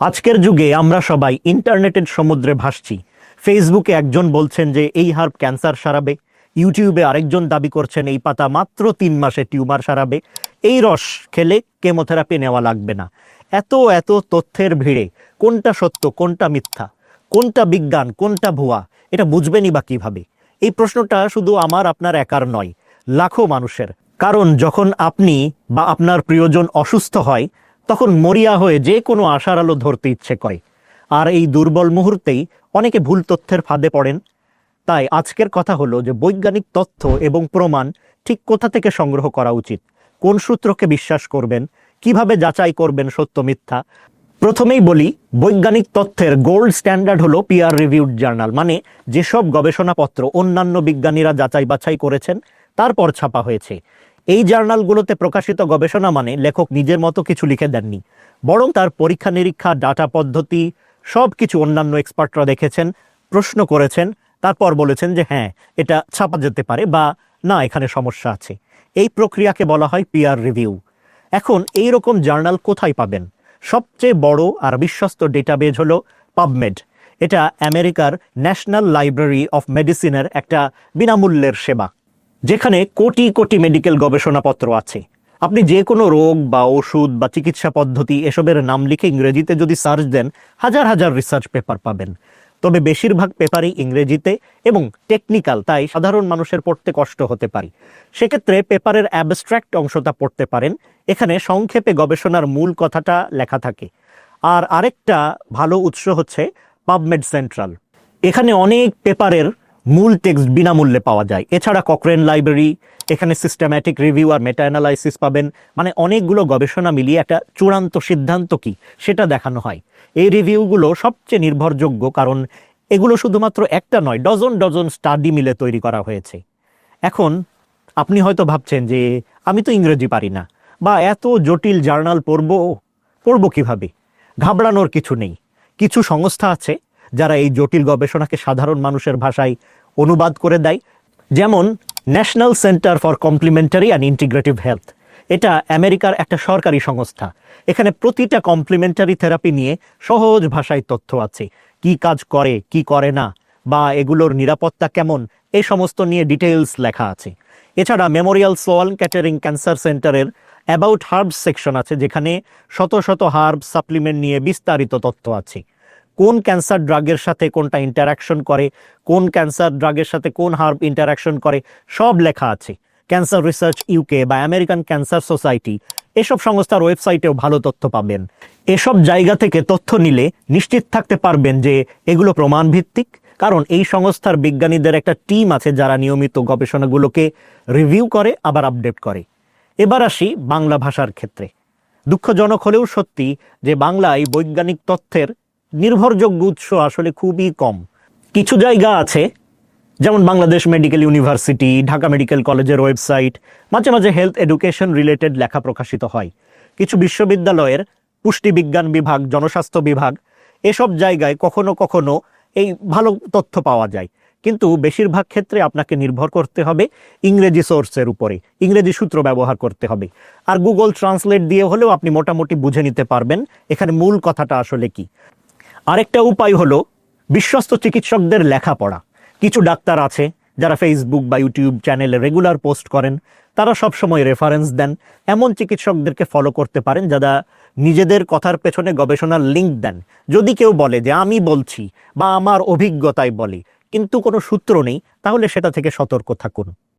আজকের যুগে আমরা সবাই ইন্টারনেটের সমুদ্রে ভাসছি। ফেসবুকে একজন বলছেন যে এই হার্ব ক্যান্সার সারাবে। ইউটিউবে আরেকজন দাবি করছেন এই পাতা মাত্র তিন মাসে টিউমার সারাবে। এই রস খেলে কেমোথেরাপি নেওয়া লাগবে না। এত এত তথ্যের ভিড়ে কোনটা সত্য, কোনটা মিথ্যা, কোনটা বিজ্ঞান, কোনটা ভুয়া, এটা বুঝবেনই বা কীভাবে? এই প্রশ্নটা শুধু আমার, আপনার একার নয়, লাখো মানুষের। কারণ যখন আপনি বা আপনার প্রিয়জন অসুস্থ হয় তখন মরিয়া হয়ে যে কোনো আশার আলো ধরতে ইচ্ছে করে। আর এই দুর্বল মুহূর্তেই অনেকে ভুল তথ্যের ফাঁদে পড়েন। তাই আজকের কথা হলো যে বৈজ্ঞানিক তথ্য এবং প্রমাণ ঠিক কোথা থেকে সংগ্রহ করা উচিত, কোন সূত্রকে বিশ্বাস করবেন, কীভাবে যাচাই করবেন সত্য মিথ্যা। প্রথমেই বলি, বৈজ্ঞানিক তথ্যের গোল্ড স্ট্যান্ডার্ড হলো পিয়ার রিভিউড জার্নাল মানে যেসব গবেষণাপত্র অন্যান্য বিজ্ঞানীরা যাচাই বাছাই করেছেন, তারপর ছাপা হয়েছে। এই জার্নালগুলোতে প্রকাশিত গবেষণা মানে লেখক নিজের মতো কিছু লিখে দেননি, বরং তার পরীক্ষা নিরীক্ষা, ডাটা পদ্ধতি সব কিছু অন্যান্য এক্সপার্টরা দেখেছেন, প্রশ্ন করেছেন, তারপর বলেছেন যে হ্যাঁ এটা ছাপা যেতে পারে বা না, এখানে সমস্যা আছে। এই প্রক্রিয়াকে বলা হয় পিয়ার রিভিউ। এখন এই রকম জার্নাল কোথায় পাবেন? সবচেয়ে বড় আর বিশ্বস্ত ডেটাবেজ হলো পাবমেড। এটা আমেরিকার ন্যাশনাল লাইব্রেরি অফ মেডিসিনের একটা বিনামূল্যের সেবা। যেখানে কোটি কোটি মেডিকেল গবেষণাপত্র আছে। আপনি যে কোনো রোগ বা ওষুধ বা চিকিৎসা পদ্ধতি এসবের নাম লিখে ইংরেজিতে যদি সার্চ দেন, হাজার হাজার রিসার্চ পেপার পাবেন। তবে বেশিরভাগ পেপারই ইংরেজিতে এবং টেকনিক্যাল তাই সাধারণ মানুষের পড়তে কষ্ট হতে পারে। সেক্ষেত্রে পেপারের অ্যাবস্ট্র্যাক্ট অংশটা পড়তে পারেন, এখানে সংক্ষেপে গবেষণার মূল কথাটা লেখা থাকে। আর আরেকটা ভালো উৎস হচ্ছে পাবমেড সেন্ট্রাল এখানে অনেক পেপারের মূল টেক্সট বিনামূল্যে পাওয়া যায়। এছাড়া ককরেন লাইব্রেরি এখানে সিস্টেম্যাটিক রিভিউ আর মেটা অ্যানালাইসিস পাবেন। মানে অনেকগুলো গবেষণা মিলিয়ে একটা চূড়ান্ত সিদ্ধান্ত কি, সেটা দেখানো হয়। এই রিভিউগুলো সবচেয়ে নির্ভরযোগ্য কারণ এগুলো শুধুমাত্র একটা নয় ডজন ডজন স্টাডি মিলে তৈরি করা হয়েছে। এখন আপনি হয়তো ভাবছেন যে, আমি তো ইংরেজি পারি না, বা এত জটিল জার্নাল পড়ব পড়ব কীভাবে? ঘাবড়ানোর কিছু নেই। কিছু সংস্থা আছে যারা এই জটিল গবেষণাকে সাধারণ মানুষের ভাষায় অনুবাদ করে দেয়, যেমন national centre for complementary and integrative health এটা আমেরিকার একটা সরকারি সংস্থা। এখানে প্রতিটা কমপ্লিমেন্টারি থেরাপি নিয়ে সহজ ভাষায় তথ্য আছে। কি কাজ করে, কি করে না, বা এগুলোর নিরাপত্তা কেমন এই সমস্ত নিয়ে ডিটেলস লেখা আছে। এছাড়া মেমোরিয়াল সোয়াল ক্যাটারিং ক্যান্সার সেন্টারের অ্যাবাউট হার্বস সেকশন আছে, যেখানে শত শত হার্ব সাপ্লিমেন্ট নিয়ে বিস্তারিত তথ্য আছে। কোন ক্যান্সার ড্রাগের সাথে কোনটা ইন্টারাকশন করে, কোন ক্যান্সার ড্রাগের সাথে কোন হার্ব ইন্টারাকশন করে, সব লেখা আছে। ক্যান্সার রিসার্চ ইউকে বা আমেরিকান ক্যান্সার সোসাইটি এসব সংস্থার ওয়েবসাইটেও ভালো তথ্য পাবেন। এসব জায়গা থেকে তথ্য নিলে নিশ্চিত থাকতে পারবেন যে এগুলো প্রমাণ ভিত্তিক কারণ এই সংস্থার বিজ্ঞানীদের একটা টিম আছে যারা নিয়মিত গবেষণাগুলোকে রিভিউ করে, আবার আপডেট করে। এবার আসি বাংলা ভাষার ক্ষেত্রে। দুঃখজনক হলেও সত্যি যে বাংলায় বৈজ্ঞানিক তথ্যের নির্ভরযোগ্য উৎস আসলে খুবই কম। কিছু জায়গা আছে, যেমন Bangladesh medical university, Dhaka medical কলেজের ওয়েবসাইট, মাঝে মাঝে হেলথ এডুকেশন রিলেটেড লেখা প্রকাশিত হয়। কিছু বিশ্ববিদ্যালয়ের পুষ্টিবিজ্ঞান বিভাগ, জনস্বাস্থ্য বিভাগ, এসব জায়গায় কখনো কখনো এই ভালো তথ্য পাওয়া যায়। কিন্তু বেশিরভাগ ক্ষেত্রে আপনাকে নির্ভর করতে হবে ইংরেজি সোর্সের উপরে, ইংরেজি সূত্র ব্যবহার করতে হবে। আর গুগল ট্রান্সলেট দিয়ে হলেও আপনি মোটামুটি বুঝে নিতে পারবেন এখানে মূল কথাটা আসলে কি। আরেকটা উপায় হলো বিশ্বস্ত চিকিৎসকদের লেখাপড়া। কিছু ডাক্তার আছে যারা ফেসবুক বা ইউটিউব চ্যানেলে রেগুলার পোস্ট করেন। তারা সবসময় রেফারেন্স দেন। এমন চিকিৎসকদেরকে ফলো করতে পারেন যারা নিজেদের কথার পেছনে গবেষণার লিঙ্ক দেন। যদি কেউ বলে যে আমি বলছি বা আমার অভিজ্ঞতায় বলি, কিন্তু কোনো সূত্র নেই, তাহলে সেটা থেকে সতর্ক থাকুন।